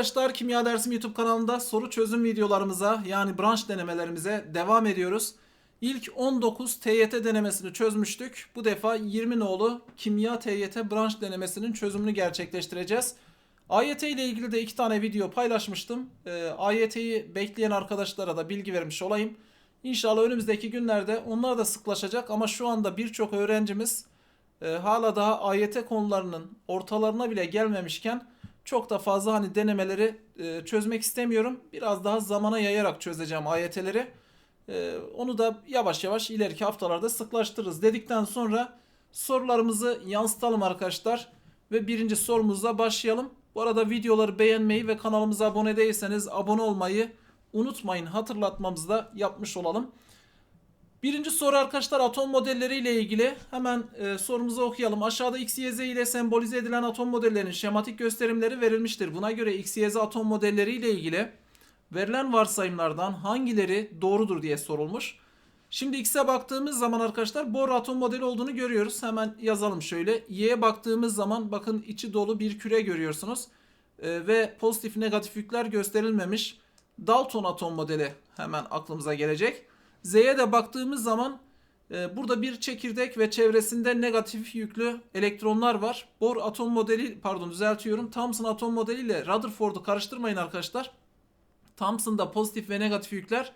arkadaşlar Kimya Dersim YouTube kanalında soru çözüm videolarımıza yani branş denemelerimize devam ediyoruz. İlk 19 TYT denemesini çözmüştük. Bu defa 20 nolu Kimya TYT branş denemesinin çözümünü gerçekleştireceğiz. AYT ile ilgili de iki tane video paylaşmıştım. Ee, AYT'yi bekleyen arkadaşlara da bilgi vermiş olayım. İnşallah önümüzdeki günlerde onlar da sıklaşacak ama şu anda birçok öğrencimiz e, hala daha AYT konularının ortalarına bile gelmemişken çok da fazla hani denemeleri e, çözmek istemiyorum. Biraz daha zamana yayarak çözeceğim AYT'leri. E, onu da yavaş yavaş ileriki haftalarda sıklaştırırız dedikten sonra sorularımızı yansıtalım arkadaşlar. Ve birinci sorumuzla başlayalım. Bu arada videoları beğenmeyi ve kanalımıza abone değilseniz abone olmayı unutmayın. Hatırlatmamızı da yapmış olalım. Birinci soru arkadaşlar atom modelleri ile ilgili. Hemen e, sorumuzu okuyalım. Aşağıda X, Y, Z ile sembolize edilen atom modellerinin şematik gösterimleri verilmiştir. Buna göre X, Y, Z atom modelleri ile ilgili verilen varsayımlardan hangileri doğrudur diye sorulmuş. Şimdi X'e baktığımız zaman arkadaşlar bor atom modeli olduğunu görüyoruz. Hemen yazalım şöyle. Y'ye baktığımız zaman bakın içi dolu bir küre görüyorsunuz. E, ve pozitif negatif yükler gösterilmemiş. Dalton atom modeli hemen aklımıza gelecek. Z'ye de baktığımız zaman e, burada bir çekirdek ve çevresinde negatif yüklü elektronlar var. Bohr atom modeli pardon düzeltiyorum. Thomson atom modeli ile Rutherford'u karıştırmayın arkadaşlar. Thomson'da pozitif ve negatif yükler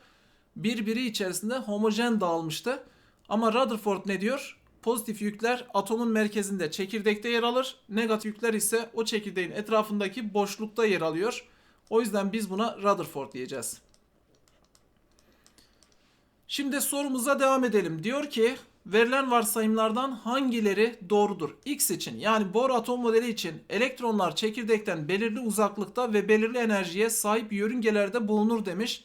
birbiri içerisinde homojen dağılmıştı. Ama Rutherford ne diyor? Pozitif yükler atomun merkezinde çekirdekte yer alır. Negatif yükler ise o çekirdeğin etrafındaki boşlukta yer alıyor. O yüzden biz buna Rutherford diyeceğiz. Şimdi sorumuza devam edelim. Diyor ki verilen varsayımlardan hangileri doğrudur? X için yani Bohr atom modeli için elektronlar çekirdekten belirli uzaklıkta ve belirli enerjiye sahip yörüngelerde bulunur demiş.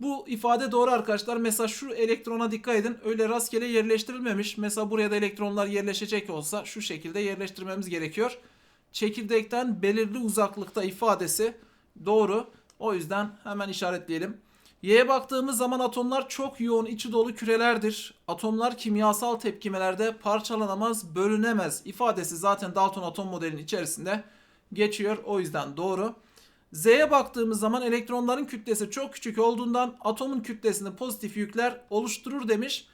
Bu ifade doğru arkadaşlar. Mesela şu elektrona dikkat edin. Öyle rastgele yerleştirilmemiş. Mesela buraya da elektronlar yerleşecek olsa şu şekilde yerleştirmemiz gerekiyor. Çekirdekten belirli uzaklıkta ifadesi doğru. O yüzden hemen işaretleyelim. Y'ye baktığımız zaman atomlar çok yoğun içi dolu kürelerdir. Atomlar kimyasal tepkimelerde parçalanamaz, bölünemez ifadesi zaten Dalton atom modelinin içerisinde geçiyor. O yüzden doğru. Z'ye baktığımız zaman elektronların kütlesi çok küçük olduğundan atomun kütlesini pozitif yükler oluşturur demiş.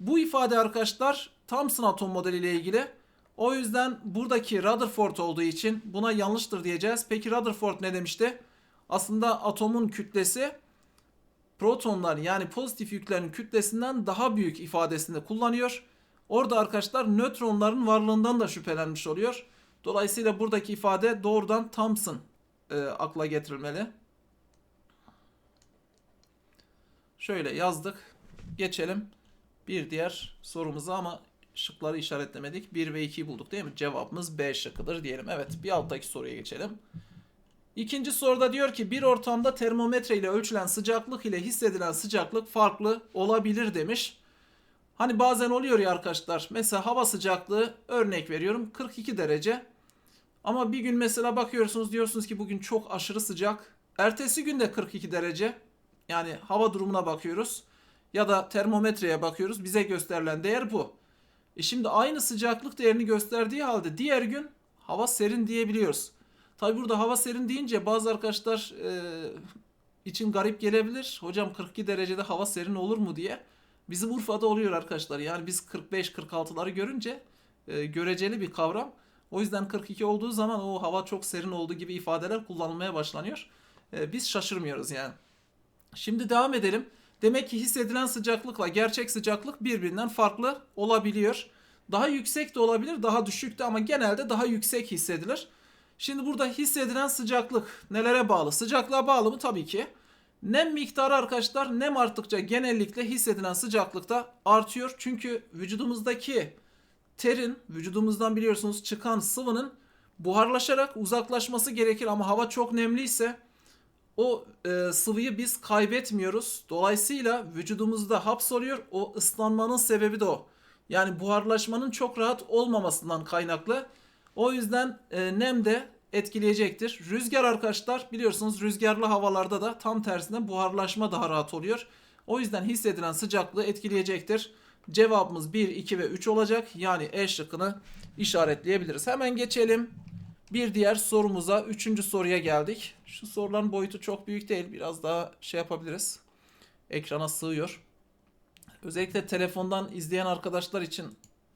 Bu ifade arkadaşlar Thomson atom modeli ile ilgili. O yüzden buradaki Rutherford olduğu için buna yanlıştır diyeceğiz. Peki Rutherford ne demişti? Aslında atomun kütlesi protonlar yani pozitif yüklerin kütlesinden daha büyük ifadesini kullanıyor. Orada arkadaşlar nötronların varlığından da şüphelenmiş oluyor. Dolayısıyla buradaki ifade doğrudan Thomson e, akla getirilmeli. Şöyle yazdık. Geçelim bir diğer sorumuza ama şıkları işaretlemedik. 1 ve 2'yi bulduk değil mi? Cevabımız B şıkkıdır diyelim. Evet bir alttaki soruya geçelim. İkinci soruda diyor ki bir ortamda termometre ile ölçülen sıcaklık ile hissedilen sıcaklık farklı olabilir demiş. Hani bazen oluyor ya arkadaşlar. Mesela hava sıcaklığı örnek veriyorum 42 derece. Ama bir gün mesela bakıyorsunuz diyorsunuz ki bugün çok aşırı sıcak. Ertesi gün de 42 derece. Yani hava durumuna bakıyoruz. Ya da termometreye bakıyoruz. Bize gösterilen değer bu. E şimdi aynı sıcaklık değerini gösterdiği halde diğer gün hava serin diyebiliyoruz. Tabi burada hava serin deyince bazı arkadaşlar e, için garip gelebilir. Hocam 42 derecede hava serin olur mu diye. Bizim Urfa'da oluyor arkadaşlar. Yani biz 45-46'ları görünce e, göreceli bir kavram. O yüzden 42 olduğu zaman o hava çok serin olduğu gibi ifadeler kullanılmaya başlanıyor. E, biz şaşırmıyoruz yani. Şimdi devam edelim. Demek ki hissedilen sıcaklıkla gerçek sıcaklık birbirinden farklı olabiliyor. Daha yüksek de olabilir, daha düşük de ama genelde daha yüksek hissedilir. Şimdi burada hissedilen sıcaklık nelere bağlı? Sıcaklığa bağlı mı? Tabii ki. Nem miktarı arkadaşlar nem arttıkça genellikle hissedilen sıcaklıkta artıyor. Çünkü vücudumuzdaki terin vücudumuzdan biliyorsunuz çıkan sıvının buharlaşarak uzaklaşması gerekir ama hava çok nemliyse o e, sıvıyı biz kaybetmiyoruz. Dolayısıyla vücudumuzda hapsoluyor. O ıslanmanın sebebi de o. Yani buharlaşmanın çok rahat olmamasından kaynaklı. O yüzden e, nem de etkileyecektir. Rüzgar arkadaşlar biliyorsunuz rüzgarlı havalarda da tam tersine buharlaşma daha rahat oluyor. O yüzden hissedilen sıcaklığı etkileyecektir. Cevabımız 1, 2 ve 3 olacak. Yani E şıkkını işaretleyebiliriz. Hemen geçelim. Bir diğer sorumuza, üçüncü soruya geldik. Şu soruların boyutu çok büyük değil. Biraz daha şey yapabiliriz. Ekrana sığıyor. Özellikle telefondan izleyen arkadaşlar için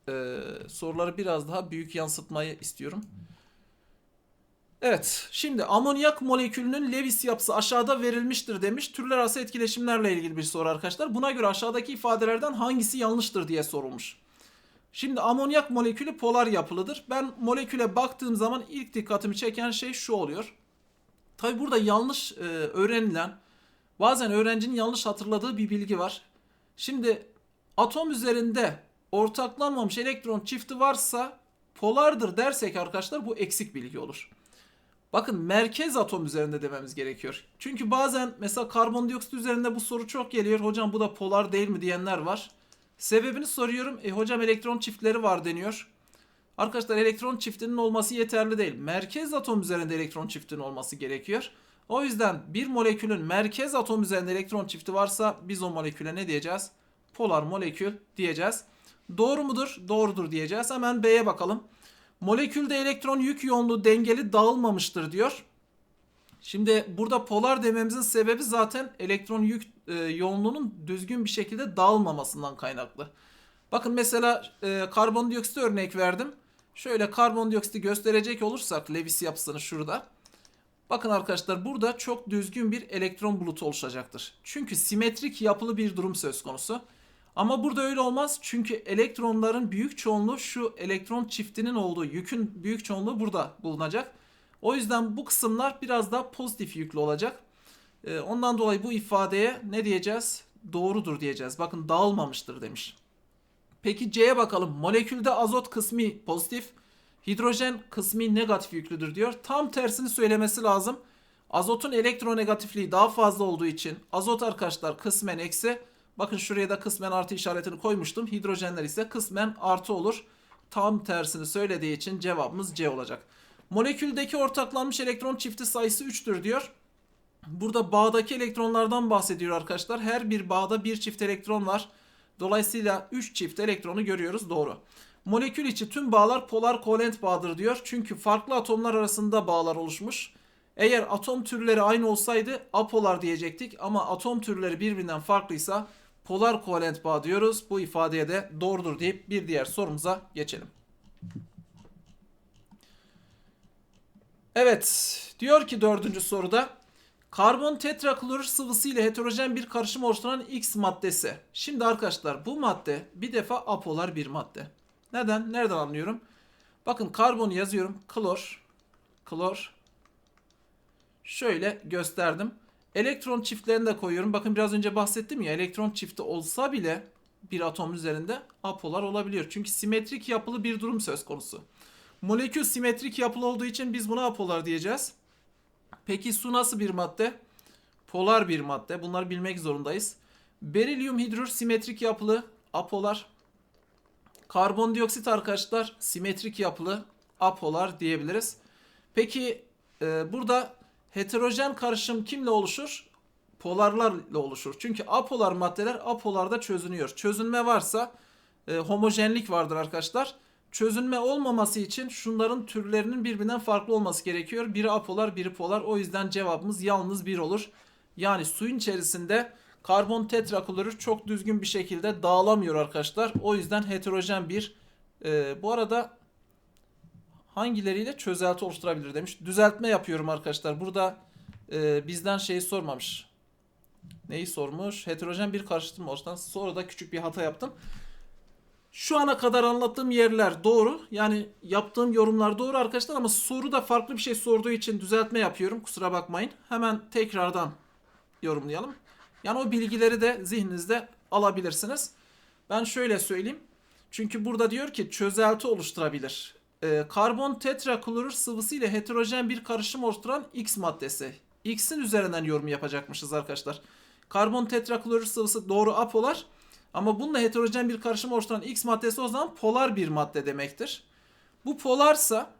e, soruları biraz daha büyük yansıtmayı istiyorum. Evet, şimdi amonyak molekülünün Lewis yapısı aşağıda verilmiştir demiş. Türler arası etkileşimlerle ilgili bir soru arkadaşlar. Buna göre aşağıdaki ifadelerden hangisi yanlıştır diye sorulmuş. Şimdi amonyak molekülü polar yapılıdır. Ben moleküle baktığım zaman ilk dikkatimi çeken şey şu oluyor. Tabi burada yanlış e, öğrenilen, bazen öğrencinin yanlış hatırladığı bir bilgi var. Şimdi atom üzerinde ortaklanmamış elektron çifti varsa polardır dersek arkadaşlar bu eksik bilgi olur. Bakın merkez atom üzerinde dememiz gerekiyor. Çünkü bazen mesela karbondioksit üzerinde bu soru çok geliyor. Hocam bu da polar değil mi diyenler var. Sebebini soruyorum. E hocam elektron çiftleri var deniyor. Arkadaşlar elektron çiftinin olması yeterli değil. Merkez atom üzerinde elektron çiftinin olması gerekiyor. O yüzden bir molekülün merkez atom üzerinde elektron çifti varsa biz o moleküle ne diyeceğiz? Polar molekül diyeceğiz. Doğru mudur? Doğrudur diyeceğiz. Hemen B'ye bakalım. Molekülde elektron yük yoğunluğu dengeli dağılmamıştır diyor. Şimdi burada polar dememizin sebebi zaten elektron yük e, yoğunluğunun düzgün bir şekilde dağılmamasından kaynaklı. Bakın mesela e, karbondioksit örnek verdim. Şöyle karbondioksiti gösterecek olursak Lewis yapısını şurada. Bakın arkadaşlar burada çok düzgün bir elektron bulutu oluşacaktır. Çünkü simetrik yapılı bir durum söz konusu. Ama burada öyle olmaz çünkü elektronların büyük çoğunluğu şu elektron çiftinin olduğu yükün büyük çoğunluğu burada bulunacak. O yüzden bu kısımlar biraz daha pozitif yüklü olacak. Ee, ondan dolayı bu ifadeye ne diyeceğiz? Doğrudur diyeceğiz. Bakın dağılmamıştır demiş. Peki C'ye bakalım. Molekülde azot kısmi pozitif, hidrojen kısmi negatif yüklüdür diyor. Tam tersini söylemesi lazım. Azotun elektronegatifliği daha fazla olduğu için azot arkadaşlar kısmen eksi. Bakın şuraya da kısmen artı işaretini koymuştum. Hidrojenler ise kısmen artı olur. Tam tersini söylediği için cevabımız C olacak. Moleküldeki ortaklanmış elektron çifti sayısı 3'tür diyor. Burada bağdaki elektronlardan bahsediyor arkadaşlar. Her bir bağda bir çift elektron var. Dolayısıyla 3 çift elektronu görüyoruz doğru. Molekül içi tüm bağlar polar kovalent bağdır diyor. Çünkü farklı atomlar arasında bağlar oluşmuş. Eğer atom türleri aynı olsaydı apolar diyecektik ama atom türleri birbirinden farklıysa polar kovalent bağ diyoruz. Bu ifadeye de doğrudur deyip bir diğer sorumuza geçelim. Evet, diyor ki dördüncü soruda karbon tetraklorür sıvısı ile heterojen bir karışım oluşturan X maddesi. Şimdi arkadaşlar bu madde bir defa apolar bir madde. Neden? Nereden anlıyorum? Bakın karbonu yazıyorum. Klor, klor. Şöyle gösterdim. Elektron çiftlerini de koyuyorum. Bakın biraz önce bahsettim ya elektron çifti olsa bile bir atom üzerinde apolar olabiliyor. Çünkü simetrik yapılı bir durum söz konusu. Molekül simetrik yapılı olduğu için biz buna apolar diyeceğiz. Peki su nasıl bir madde? Polar bir madde. Bunları bilmek zorundayız. Berilyum hidrür simetrik yapılı apolar. Karbondioksit arkadaşlar simetrik yapılı apolar diyebiliriz. Peki e, burada heterojen karışım kimle oluşur? Polarlarla oluşur. Çünkü apolar maddeler apolarda çözünüyor. Çözünme varsa e, homojenlik vardır arkadaşlar. Çözünme olmaması için şunların türlerinin birbirinden farklı olması gerekiyor. Biri apolar, biri polar. O yüzden cevabımız yalnız bir olur. Yani suyun içerisinde karbon tetraklorür çok düzgün bir şekilde dağılamıyor arkadaşlar. O yüzden heterojen bir. E, bu arada hangileriyle çözelti oluşturabilir demiş. Düzeltme yapıyorum arkadaşlar. Burada e, bizden şeyi sormamış. Neyi sormuş? Heterojen bir karıştırma oluşturan. Sonra da küçük bir hata yaptım. Şu ana kadar anlattığım yerler doğru. Yani yaptığım yorumlar doğru arkadaşlar ama soru da farklı bir şey sorduğu için düzeltme yapıyorum. Kusura bakmayın. Hemen tekrardan yorumlayalım. Yani o bilgileri de zihninizde alabilirsiniz. Ben şöyle söyleyeyim. Çünkü burada diyor ki çözelti oluşturabilir. Ee, karbon tetraklorür sıvısı ile heterojen bir karışım oluşturan X maddesi. X'in üzerinden yorum yapacakmışız arkadaşlar. Karbon tetraklorür sıvısı doğru apolar. Ama bununla heterojen bir karışım oluşturan X maddesi o zaman polar bir madde demektir. Bu polarsa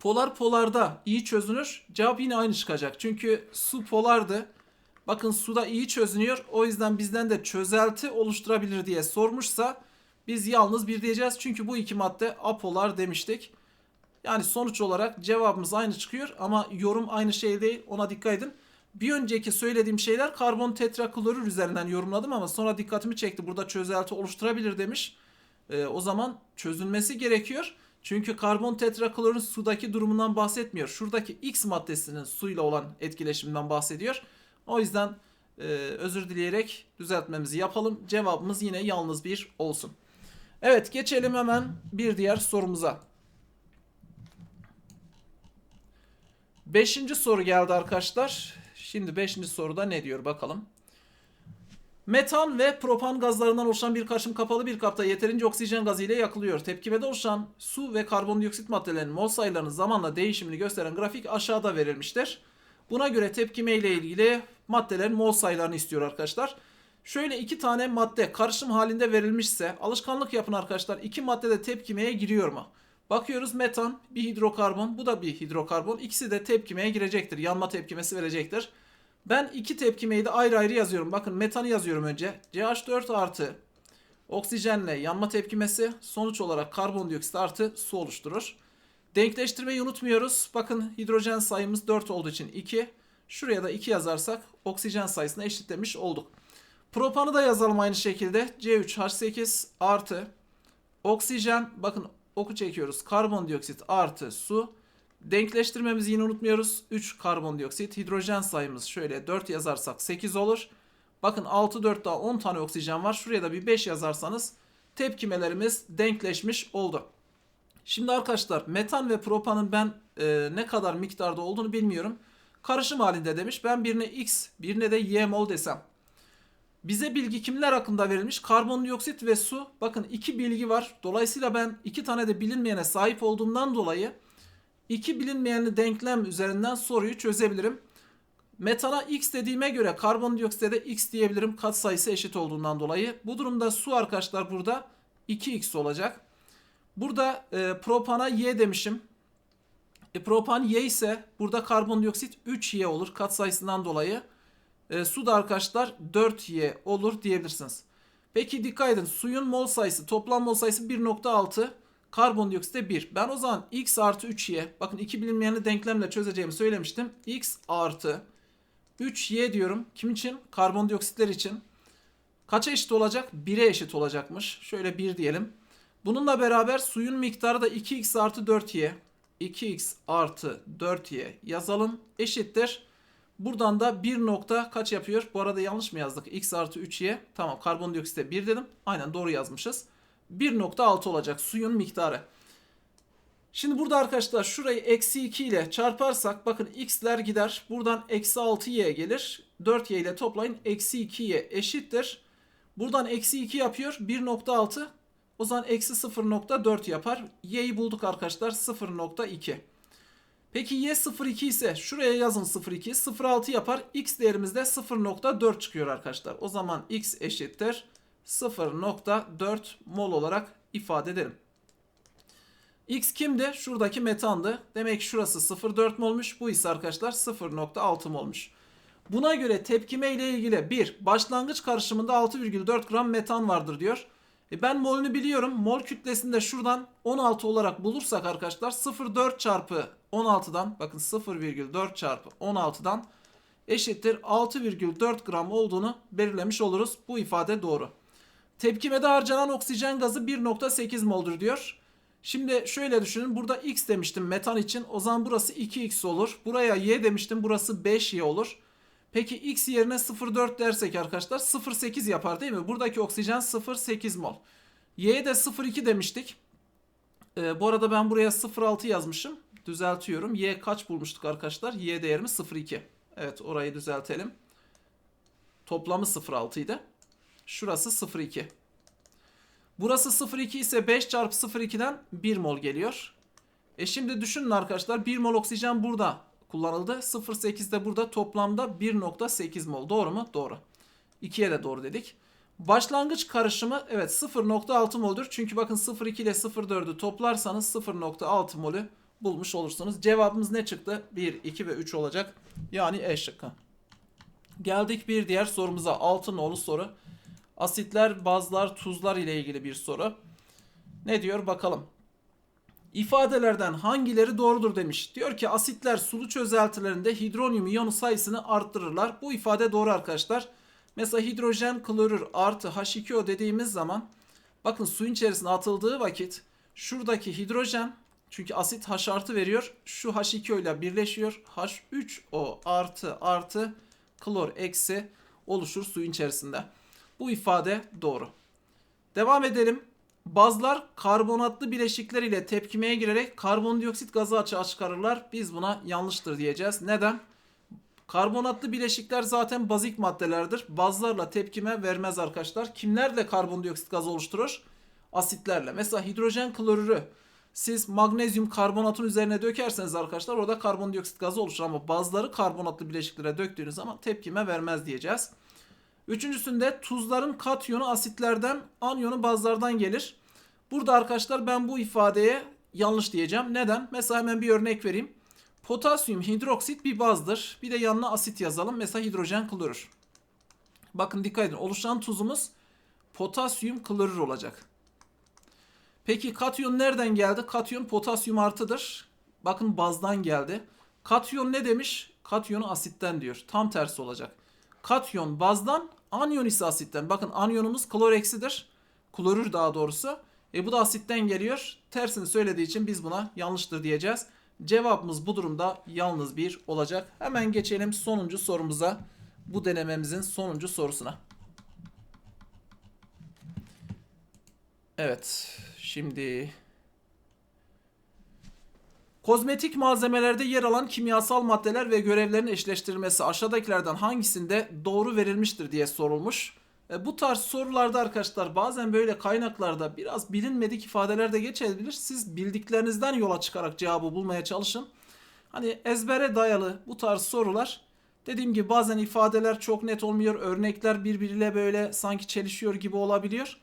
polar polarda iyi çözünür. Cevap yine aynı çıkacak. Çünkü su polardı. Bakın suda iyi çözünüyor. O yüzden bizden de çözelti oluşturabilir diye sormuşsa biz yalnız bir diyeceğiz. Çünkü bu iki madde apolar demiştik. Yani sonuç olarak cevabımız aynı çıkıyor ama yorum aynı şey değil. Ona dikkat edin. Bir önceki söylediğim şeyler karbon tetraklorür üzerinden yorumladım ama sonra dikkatimi çekti. Burada çözelti oluşturabilir demiş. Ee, o zaman çözülmesi gerekiyor. Çünkü karbon tetraklorürün sudaki durumundan bahsetmiyor. Şuradaki X maddesinin suyla olan etkileşiminden bahsediyor. O yüzden e, özür dileyerek düzeltmemizi yapalım. Cevabımız yine yalnız bir olsun. Evet geçelim hemen bir diğer sorumuza. Beşinci soru geldi arkadaşlar. Şimdi beşinci soruda ne diyor bakalım. Metan ve propan gazlarından oluşan bir karışım kapalı bir kapta yeterince oksijen gazı ile yakılıyor. Tepkimede oluşan su ve karbondioksit maddelerinin mol sayılarının zamanla değişimini gösteren grafik aşağıda verilmiştir. Buna göre tepkime ile ilgili maddelerin mol sayılarını istiyor arkadaşlar. Şöyle iki tane madde karışım halinde verilmişse alışkanlık yapın arkadaşlar. İki madde de tepkimeye giriyor mu? Bakıyoruz metan bir hidrokarbon bu da bir hidrokarbon. İkisi de tepkimeye girecektir. Yanma tepkimesi verecektir. Ben iki tepkimeyi de ayrı ayrı yazıyorum. Bakın metanı yazıyorum önce. CH4 artı oksijenle yanma tepkimesi sonuç olarak karbondioksit artı su oluşturur. Denkleştirmeyi unutmuyoruz. Bakın hidrojen sayımız 4 olduğu için 2. Şuraya da 2 yazarsak oksijen sayısını eşitlemiş olduk. Propanı da yazalım aynı şekilde. C3H8 artı oksijen bakın oku çekiyoruz. Karbondioksit artı su. Denkleştirmemizi yine unutmuyoruz. 3 karbondioksit. Hidrojen sayımız şöyle 4 yazarsak 8 olur. Bakın 6 4 daha 10 tane oksijen var. Şuraya da bir 5 yazarsanız tepkimelerimiz denkleşmiş oldu. Şimdi arkadaşlar metan ve propanın ben e, ne kadar miktarda olduğunu bilmiyorum. Karışım halinde demiş. Ben birine X birine de Y mol desem. Bize bilgi kimler hakkında verilmiş? Karbondioksit ve su. Bakın iki bilgi var. Dolayısıyla ben iki tane de bilinmeyene sahip olduğumdan dolayı iki bilinmeyenli denklem üzerinden soruyu çözebilirim. Metana x dediğime göre karbondioksite de x diyebilirim kat sayısı eşit olduğundan dolayı. Bu durumda su arkadaşlar burada 2x olacak. Burada e, propana y demişim. E, propan y ise burada karbondioksit 3y olur kat sayısından dolayı. E, su da arkadaşlar 4y olur diyebilirsiniz. Peki dikkat edin suyun mol sayısı toplam mol sayısı 1.6 karbondioksit de 1. Ben o zaman x artı 3y bakın iki bilinmeyenli denklemle çözeceğimi söylemiştim. x artı 3y diyorum. Kim için? Karbondioksitler için. Kaça eşit olacak? 1'e eşit olacakmış. Şöyle 1 diyelim. Bununla beraber suyun miktarı da 2x artı 4y. 2x artı 4y yazalım. Eşittir. Buradan da 1 nokta kaç yapıyor? Bu arada yanlış mı yazdık? x artı 3y. Tamam karbondioksite 1 dedim. Aynen doğru yazmışız. 1.6 olacak suyun miktarı. Şimdi burada arkadaşlar şurayı eksi 2 ile çarparsak bakın x'ler gider. Buradan eksi 6y gelir. 4y ile toplayın. Eksi 2y eşittir. Buradan eksi 2 yapıyor. 1.6 o zaman eksi 0.4 yapar. Y'yi bulduk arkadaşlar 0.2. Peki y 0.2 ise şuraya yazın 0.2. 0.6 yapar. X değerimiz de 0.4 çıkıyor arkadaşlar. O zaman x eşittir 0.4 mol olarak ifade edelim. X kimdi? Şuradaki metandı. Demek ki şurası 0.4 molmuş. Bu ise arkadaşlar 0.6 molmuş. Buna göre tepkime ile ilgili bir başlangıç karışımında 6,4 gram metan vardır diyor. E ben molünü biliyorum. Mol kütlesini de şuradan 16 olarak bulursak arkadaşlar 0,4 çarpı 16'dan bakın 0,4 çarpı 16'dan eşittir 6,4 gram olduğunu belirlemiş oluruz. Bu ifade doğru. Tepkimede harcanan oksijen gazı 1.8 moldur diyor. Şimdi şöyle düşünün. Burada x demiştim metan için. O zaman burası 2x olur. Buraya y demiştim. Burası 5y olur. Peki x yerine 0.4 dersek arkadaşlar 0.8 yapar değil mi? Buradaki oksijen 0.8 mol. Y'ye de 0.2 demiştik. Ee, bu arada ben buraya 0.6 yazmışım. Düzeltiyorum. Y kaç bulmuştuk arkadaşlar? Y değerimiz 0.2. Evet orayı düzeltelim. Toplamı 0.6 idi. Şurası 0.2. Burası 0.2 ise 5 çarpı 0.2'den 1 mol geliyor. E şimdi düşünün arkadaşlar 1 mol oksijen burada kullanıldı. 0.8 de burada toplamda 1.8 mol. Doğru mu? Doğru. 2'ye de doğru dedik. Başlangıç karışımı evet 0.6 mol'dur. Çünkü bakın 0.2 ile 0.4'ü toplarsanız 0.6 mol'ü bulmuş olursunuz. Cevabımız ne çıktı? 1, 2 ve 3 olacak. Yani E şıkkı. Geldik bir diğer sorumuza. 6 nolu soru. Asitler, bazlar, tuzlar ile ilgili bir soru. Ne diyor bakalım. ifadelerden hangileri doğrudur demiş. Diyor ki asitler sulu çözeltilerinde hidronyum iyonu sayısını arttırırlar. Bu ifade doğru arkadaşlar. Mesela hidrojen klorür artı H2O dediğimiz zaman bakın suyun içerisine atıldığı vakit şuradaki hidrojen çünkü asit H artı veriyor. Şu H2O ile birleşiyor. H3O artı artı klor eksi oluşur suyun içerisinde. Bu ifade doğru. Devam edelim. Bazlar karbonatlı bileşikler ile tepkimeye girerek karbondioksit gazı açığa çıkarırlar. Biz buna yanlıştır diyeceğiz. Neden? Karbonatlı bileşikler zaten bazik maddelerdir. Bazlarla tepkime vermez arkadaşlar. Kimlerle karbondioksit gazı oluşturur? Asitlerle. Mesela hidrojen klorürü siz magnezyum karbonatın üzerine dökerseniz arkadaşlar orada karbondioksit gazı oluşur ama bazıları karbonatlı bileşiklere döktüğünüz zaman tepkime vermez diyeceğiz. Üçüncüsünde tuzların katyonu asitlerden, anyonu bazlardan gelir. Burada arkadaşlar ben bu ifadeye yanlış diyeceğim. Neden? Mesela hemen bir örnek vereyim. Potasyum hidroksit bir bazdır. Bir de yanına asit yazalım. Mesela hidrojen klorür. Bakın dikkat edin. Oluşan tuzumuz potasyum klorür olacak. Peki katyon nereden geldi? Katyon potasyum artıdır. Bakın bazdan geldi. Katyon ne demiş? Katyonu asitten diyor. Tam tersi olacak. Katyon bazdan, anyon ise asitten. Bakın anyonumuz klor eksidir. Klorür daha doğrusu. E bu da asitten geliyor. Tersini söylediği için biz buna yanlıştır diyeceğiz. Cevabımız bu durumda yalnız bir olacak. Hemen geçelim sonuncu sorumuza. Bu denememizin sonuncu sorusuna. Evet. Şimdi Kozmetik malzemelerde yer alan kimyasal maddeler ve görevlerin eşleştirilmesi aşağıdakilerden hangisinde doğru verilmiştir diye sorulmuş. E, bu tarz sorularda arkadaşlar bazen böyle kaynaklarda biraz bilinmedik ifadeler de geçebilir. Siz bildiklerinizden yola çıkarak cevabı bulmaya çalışın. Hani ezbere dayalı bu tarz sorular dediğim gibi bazen ifadeler çok net olmuyor. Örnekler birbiriyle böyle sanki çelişiyor gibi olabiliyor.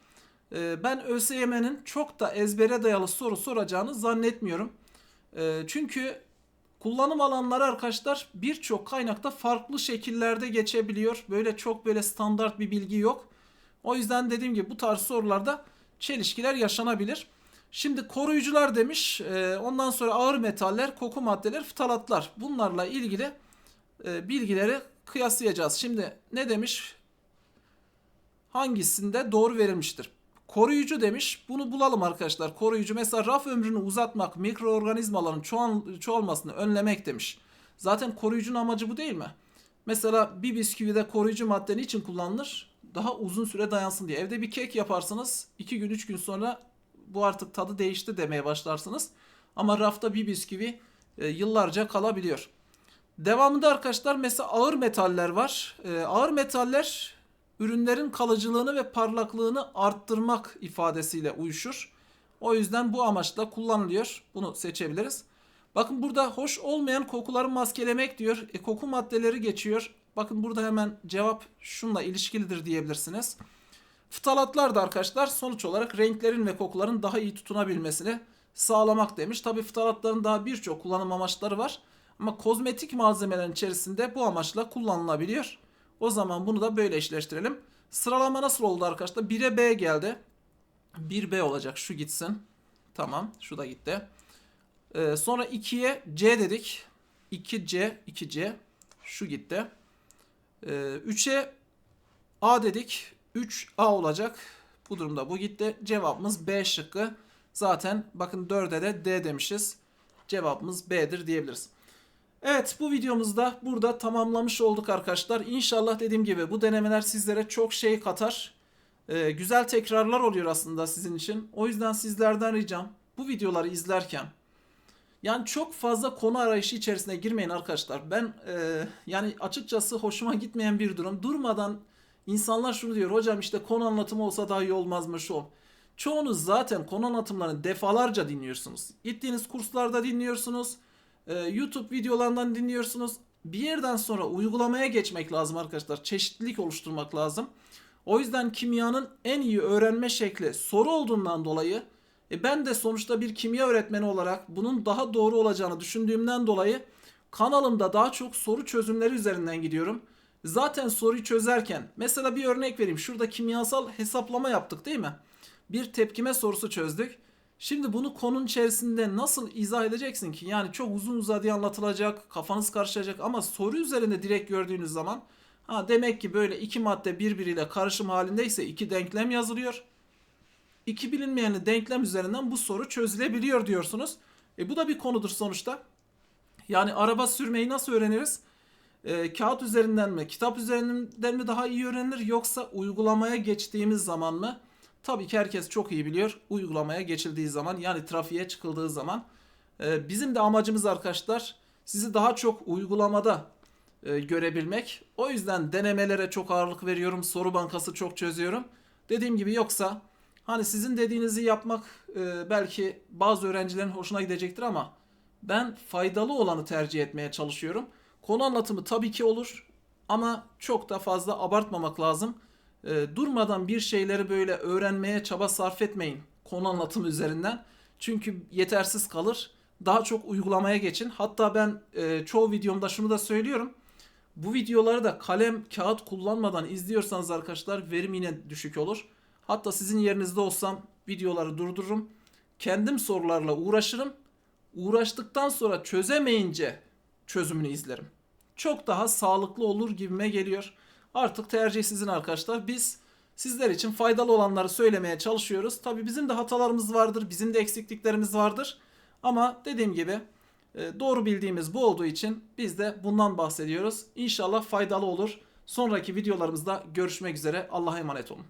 E, ben ÖSYM'nin çok da ezbere dayalı soru soracağını zannetmiyorum. E, çünkü kullanım alanları arkadaşlar birçok kaynakta farklı şekillerde geçebiliyor. Böyle çok böyle standart bir bilgi yok. O yüzden dediğim gibi bu tarz sorularda çelişkiler yaşanabilir. Şimdi koruyucular demiş. e, ondan sonra ağır metaller, koku maddeler, ftalatlar. Bunlarla ilgili e, bilgileri kıyaslayacağız. Şimdi ne demiş? Hangisinde doğru verilmiştir? Koruyucu demiş. Bunu bulalım arkadaşlar. Koruyucu mesela raf ömrünü uzatmak, mikroorganizmaların çoğal, çoğalmasını önlemek demiş. Zaten koruyucunun amacı bu değil mi? Mesela bir bisküvide koruyucu madde niçin kullanılır? Daha uzun süre dayansın diye. Evde bir kek yaparsınız. 2 gün 3 gün sonra bu artık tadı değişti demeye başlarsınız. Ama rafta bir bisküvi e, yıllarca kalabiliyor. Devamında arkadaşlar mesela ağır metaller var. E, ağır metaller ürünlerin kalıcılığını ve parlaklığını arttırmak ifadesiyle uyuşur. O yüzden bu amaçla kullanılıyor. Bunu seçebiliriz. Bakın burada hoş olmayan kokuları maskelemek diyor. E, koku maddeleri geçiyor. Bakın burada hemen cevap şunla ilişkilidir diyebilirsiniz. Ftalatlar da arkadaşlar sonuç olarak renklerin ve kokuların daha iyi tutunabilmesini sağlamak demiş. Tabi ftalatların daha birçok kullanım amaçları var. Ama kozmetik malzemelerin içerisinde bu amaçla kullanılabiliyor. O zaman bunu da böyle eşleştirelim. Sıralama nasıl oldu arkadaşlar? 1'e B geldi. 1B olacak. Şu gitsin. Tamam. Şu da gitti. Ee, sonra 2'ye C dedik. 2C, 2C. Şu gitti. Ee, 3'e A dedik. 3A olacak. Bu durumda bu gitti. Cevabımız B şıkkı. Zaten bakın 4'e de D demişiz. Cevabımız B'dir diyebiliriz. Evet bu videomuzda burada tamamlamış olduk arkadaşlar. İnşallah dediğim gibi bu denemeler sizlere çok şey katar. Ee, güzel tekrarlar oluyor aslında sizin için. O yüzden sizlerden ricam bu videoları izlerken yani çok fazla konu arayışı içerisine girmeyin arkadaşlar. Ben e, yani açıkçası hoşuma gitmeyen bir durum. Durmadan insanlar şunu diyor. Hocam işte konu anlatımı olsa daha iyi olmaz mı şu? Çoğunuz zaten konu anlatımlarını defalarca dinliyorsunuz. Gittiğiniz kurslarda dinliyorsunuz. E, YouTube videolarından dinliyorsunuz. Bir yerden sonra uygulamaya geçmek lazım arkadaşlar. Çeşitlilik oluşturmak lazım. O yüzden kimyanın en iyi öğrenme şekli soru olduğundan dolayı e ben de sonuçta bir kimya öğretmeni olarak bunun daha doğru olacağını düşündüğümden dolayı kanalımda daha çok soru çözümleri üzerinden gidiyorum. Zaten soruyu çözerken mesela bir örnek vereyim. Şurada kimyasal hesaplama yaptık değil mi? Bir tepkime sorusu çözdük. Şimdi bunu konunun içerisinde nasıl izah edeceksin ki? Yani çok uzun uzadıya anlatılacak, kafanız karışacak ama soru üzerinde direkt gördüğünüz zaman ha demek ki böyle iki madde birbiriyle karışım halindeyse iki denklem yazılıyor. İki bilinmeyenli denklem üzerinden bu soru çözülebiliyor diyorsunuz. E bu da bir konudur sonuçta. Yani araba sürmeyi nasıl öğreniriz? E, kağıt üzerinden mi, kitap üzerinden mi daha iyi öğrenilir yoksa uygulamaya geçtiğimiz zaman mı? Tabii ki herkes çok iyi biliyor. Uygulamaya geçildiği zaman yani trafiğe çıkıldığı zaman. E, bizim de amacımız arkadaşlar sizi daha çok uygulamada e, görebilmek. O yüzden denemelere çok ağırlık veriyorum. Soru bankası çok çözüyorum. Dediğim gibi yoksa hani sizin dediğinizi yapmak e, belki bazı öğrencilerin hoşuna gidecektir ama ben faydalı olanı tercih etmeye çalışıyorum. Konu anlatımı tabii ki olur ama çok da fazla abartmamak lazım. E, durmadan bir şeyleri böyle öğrenmeye çaba sarf etmeyin konu anlatımı üzerinden. Çünkü yetersiz kalır. Daha çok uygulamaya geçin. Hatta ben e, çoğu videomda şunu da söylüyorum. Bu videoları da kalem, kağıt kullanmadan izliyorsanız arkadaşlar verim yine düşük olur. Hatta sizin yerinizde olsam videoları durdururum. Kendim sorularla uğraşırım. Uğraştıktan sonra çözemeyince çözümünü izlerim. Çok daha sağlıklı olur gibime geliyor. Artık tercih sizin arkadaşlar. Biz sizler için faydalı olanları söylemeye çalışıyoruz. Tabii bizim de hatalarımız vardır, bizim de eksikliklerimiz vardır. Ama dediğim gibi e, doğru bildiğimiz bu olduğu için biz de bundan bahsediyoruz. İnşallah faydalı olur. Sonraki videolarımızda görüşmek üzere. Allah'a emanet olun.